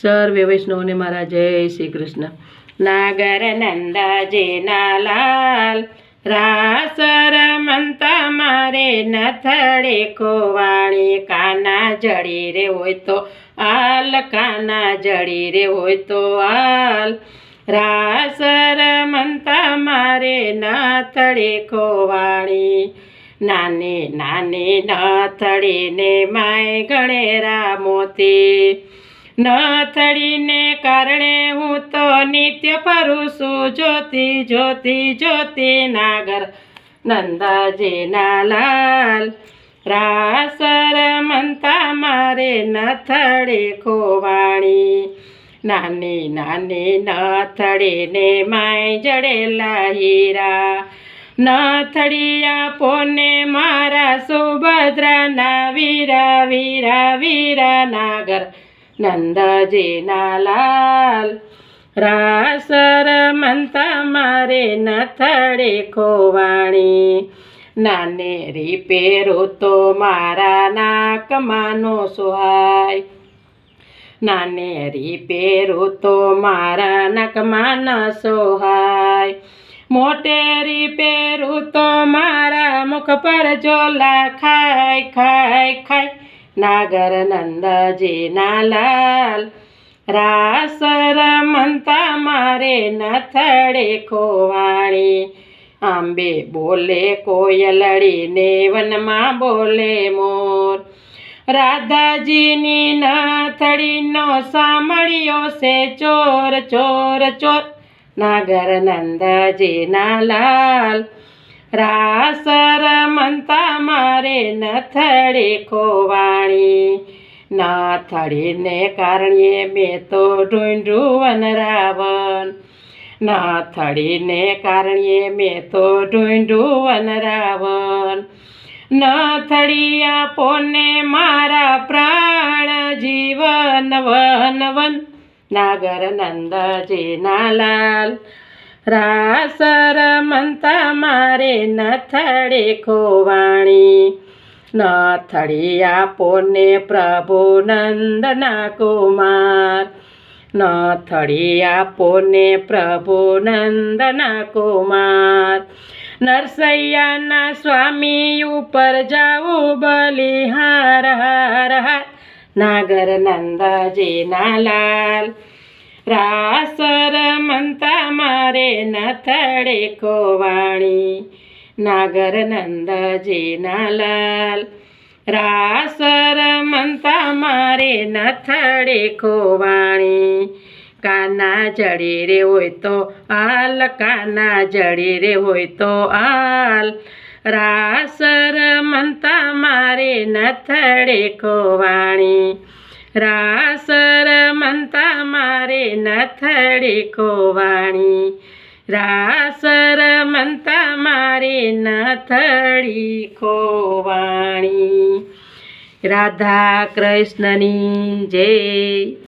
સર્વે વૈષ્ણવને મારા જય શ્રી કૃષ્ણ. નાગર નંદાજીના લાલ રાસ રમંતા મારે નથડે ખોવાણી કાના જડી રે હોય તો આલ, કાના જડી રે હોય તો આલ. રાસ રમંતા મારે નથડે ખોવાણી નાને નાને, નથડીને માય ગણેરા મોતી નથડીને કારણે હું તો નિત્ય ફરું છું જ્યોતિ જ્યોતિ જ્યોતિ નાગર. નંદાજીના લાલ રાસર મંતા મારે નથડે ખોવાણી. નાની નાની નથડીને માય જડેલા હીરા નથડિયા પોને મારા સુભદ્રાના વીરા વીરા વીરા નાગર. નંદજીના લાલ. રાસર રમંતા મારે નથડે ખોવાણી. નાને રીપેરો તો મારા નાકમાંનો સુહાય. નાને રીપેરો તો મારા નાકમાં ન સોહાય મોટેરી પેરું તો મારા મુખ પર જોલા ખાય ખાય ખાય. નાગર નંદજીના લાલ રાસ રમંતા મારે નથડે ખોવાણી આંબે બોલે કોયલડીને વનમાં બોલે મોર રાધાજીની નથડીનો સાંભળ્યો છે ચોર ચોર ચોર નાગર નંદજીના લાલ રાસ રમંતા મારે નથડે ખોવાણી. નાથડીને કારણે મેં તો ઢૂંઢું વનરાવન નાથડીને કારણે મેં તો ઢૂંઢું વનરાવન આપો પોને મારા પ્રાણ જીવન વન વન. નાગર નંદજીના લાલ રાસ મંતા મારે નથડે ખોવાણી. નથડી આપો ને પ્રભુ નંદના કુમાર. નથડી આપો ને પ્રભુ નંદના કુમાર. નરસૈયાના સ્વામી ઉપર જાવું બલિહાર, હાર હાર નાગર નંદજીના લાલ. રાસ મંતા મારે નથડે ખોવાણી નાગર નંદજીના લાલ રાસર મંતા મારે નથડે ખોવાણી કાના જડી રે હોય તો આલ, કાના જડી રે હોય તો આલ. રાસર મંતા મારે નથડે ખોવાણી રાસ મંતા મારે નથડી ખોવાણી. રાસર મંતા મારે નથડી ખોવાણી. રાધા કૃષ્ણની જય.